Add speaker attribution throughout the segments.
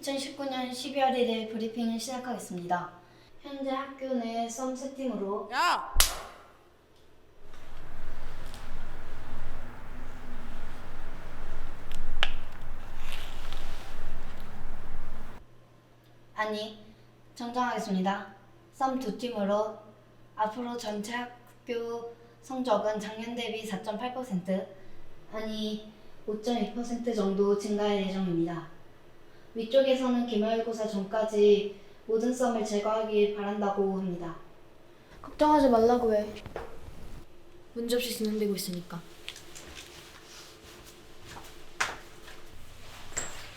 Speaker 1: 2019년 12월 1일 브리핑을 시작하겠습니다. 현재 학교 내 썸 세팅으로
Speaker 2: 야!
Speaker 1: 아니 정정하겠습니다. 썸 두 팀으로 앞으로 전체 학교 성적은 작년 대비 4.8% 아니 5.2% 정도 증가할 예정입니다. 위쪽에서는 기말고사 전까지 모든 썸을 제거하길 바란다고 합니다.
Speaker 3: 걱정하지 말라고 해. 문제 없이 진행되고 있으니까.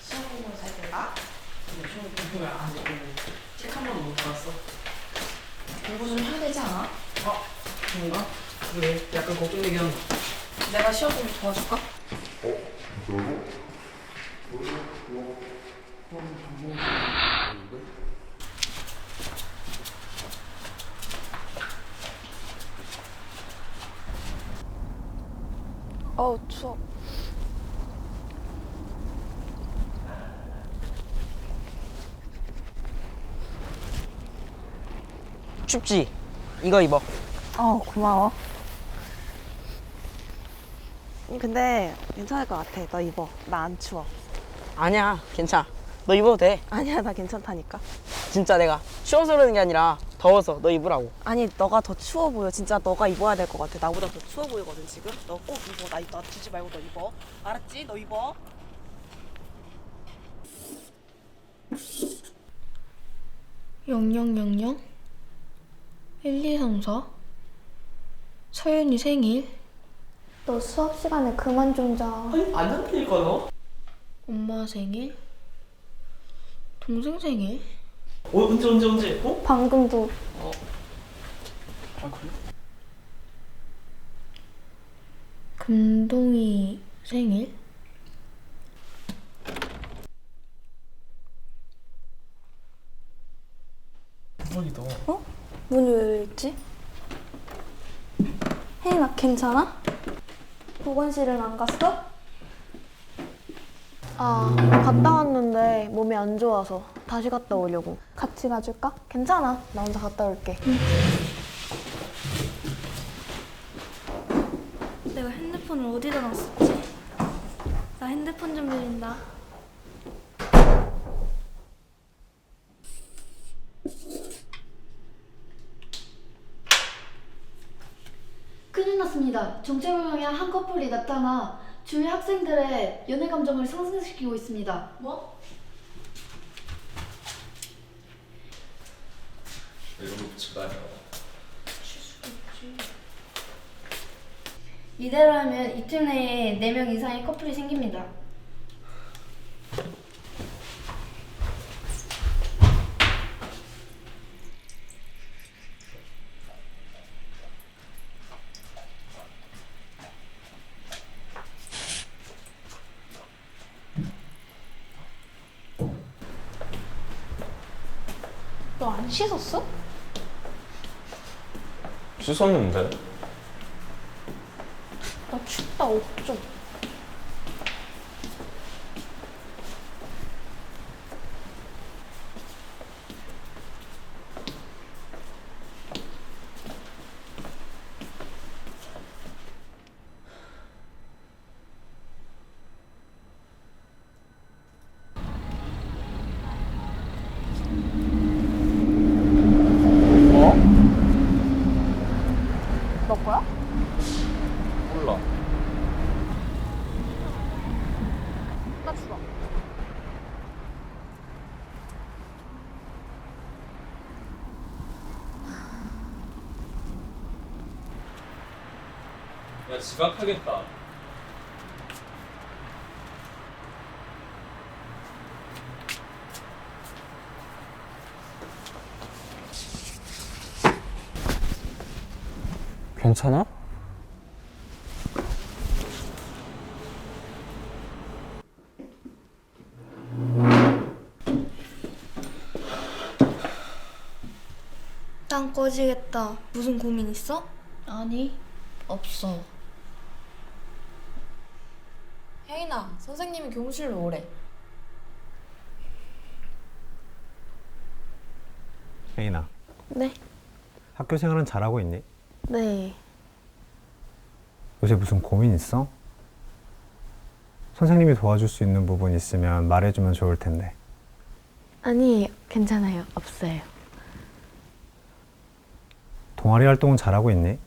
Speaker 2: 시험공부 잘 된다? 근데 시험 공부 아직 책한 번도 못 받았어. 공부 좀 해야 되지 않아? 어? 그런가? 왜? 약간 걱정되긴 한다. 내가 시험 공부 도와줄까?
Speaker 3: 어 우 추워.
Speaker 4: 춥지? 이거 입어.
Speaker 5: 어, 고마워. 음, 근데 괜찮을 것 같아. 너 입어. 나 안 추워.
Speaker 4: 아니야, 괜찮아. 너 입어도 돼.
Speaker 5: 아니야, 나 괜찮다니까.
Speaker 4: 진짜 내가 추워서 그러는 게 아니라 더워서 너 입으라고.
Speaker 5: 아니, 너가 더 추워 보여. 진짜 너가 입어야 될 것 같아. 나보다 더 추워 보이거든, 지금. 너 꼭 입어. 나, 나 주지 말고 너 입어. 알았지? 너 입어.
Speaker 3: 영영영영 1, 2, 3, 4 서윤이 생일
Speaker 6: 너 수업 시간에 그만 좀 자.
Speaker 2: 아니, 안 잡히니까 너?
Speaker 3: 엄마 생일 동생 생일
Speaker 2: 어, 언제, 언제, 언제? 어?
Speaker 6: 방금도
Speaker 2: 아, 그래?
Speaker 3: 금동이 생일
Speaker 2: 대박이다.
Speaker 6: 문이 왜 열렸지? 혜인아 괜찮아? 보건실은 안 갔어?
Speaker 5: 아, 갔다 왔는데 몸이 안 좋아서 다시 갔다 오려고.
Speaker 6: 같이 가줄까?
Speaker 5: 괜찮아. 나 혼자 갔다 올게.
Speaker 6: 내가 핸드폰을 어디다 놨었지? 나 핸드폰 좀 빌린다.
Speaker 1: 큰일 났습니다. 정체불명의 한 커플이 나타나 주위 학생들의 연애 감정을 상승시키고 있습니다.
Speaker 3: 뭐?
Speaker 7: 이런 거 붙이고 다녀.
Speaker 1: 이대로 하면 이틀 내에 4명 이상의 커플이 생깁니다.
Speaker 6: 안 씻었어?
Speaker 7: 씻었는데?
Speaker 6: 나 춥다 옷 좀.
Speaker 7: 어?
Speaker 5: 너 거야?
Speaker 7: 몰라.
Speaker 5: 나 주라.
Speaker 7: 야 지각하겠다.
Speaker 4: 괜찮아?
Speaker 6: 난 꺼지겠다. 무슨 고민 있어?
Speaker 3: 아니 없어
Speaker 8: 혜인아, 선생님이 교무실로 오래. 혜인아,
Speaker 3: 네.
Speaker 8: 학교 생활은 잘하고 있니?
Speaker 3: 네.
Speaker 8: 요새 무슨 고민 있어? 선생님이 도와줄 수 있는 부분 있으면 말해주면 좋을 텐데.
Speaker 3: 아니, 괜찮아요. 없어요.
Speaker 8: 동아리 활동은 잘하고 있니?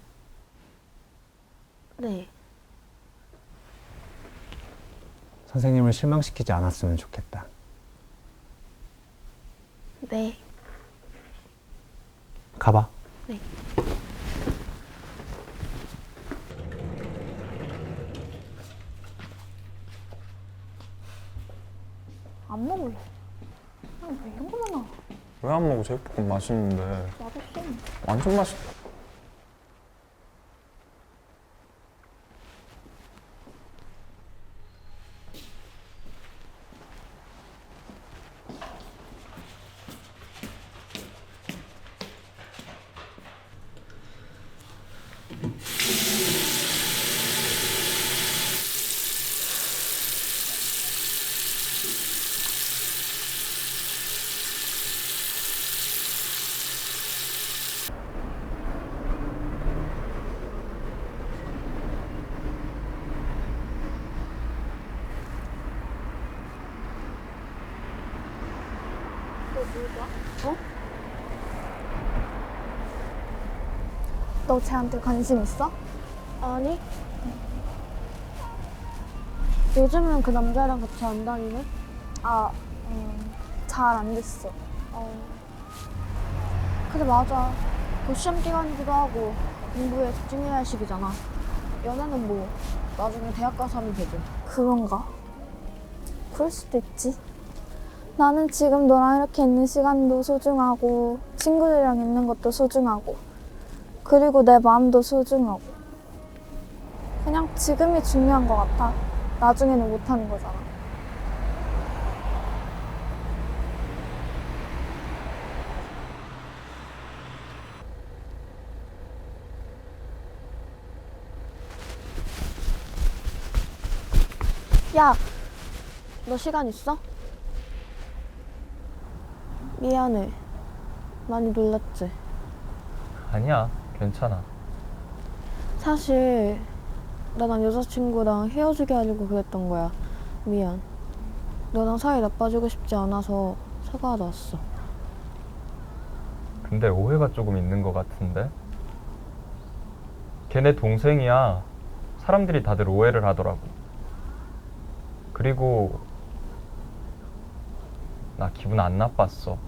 Speaker 3: 네.
Speaker 8: 선생님을 실망시키지 않았으면 좋겠다.
Speaker 3: 네.
Speaker 8: 가봐.
Speaker 6: 안 먹을래. 아니 왜 이런 거만 나?
Speaker 7: 왜안 먹어? 제육볶음 맛있는데.
Speaker 6: 맛없어.
Speaker 7: 완전 맛있다.
Speaker 6: 너 쟤한테 관심 있어?
Speaker 3: 아니,
Speaker 6: 요즘은 그 남자랑 같이 안 다니네? 아, 음, 잘 안 됐어. 어. 그래, 맞아. 곧 시험 기간이기도 하고, 공부에 집중해야 할 시기잖아.
Speaker 3: 연애는 뭐, 나중에 대학 가서 하면 되죠.
Speaker 6: 그런가? 그럴 수도 있지. 나는 지금 너랑 이렇게 있는 시간도 소중하고, 친구들이랑 있는 것도 소중하고, 그리고 내 마음도 소중하고. 그냥 지금이 중요한 것 같아. 나중에는 못하는 거잖아.
Speaker 3: 야, 너 시간 있어? 미안해. 많이 놀랐지?
Speaker 7: 아니야, 괜찮아.
Speaker 3: 사실 나랑 여자친구랑 헤어지게 하려고 그랬던 거야. 미안. 너랑 사이 나빠지고 싶지 않아서 사과하러 왔어.
Speaker 7: 근데 오해가 조금 있는 것 같은데? 걔네 동생이야. 사람들이 다들 오해를 하더라고. 그리고 나 기분 안 나빴어.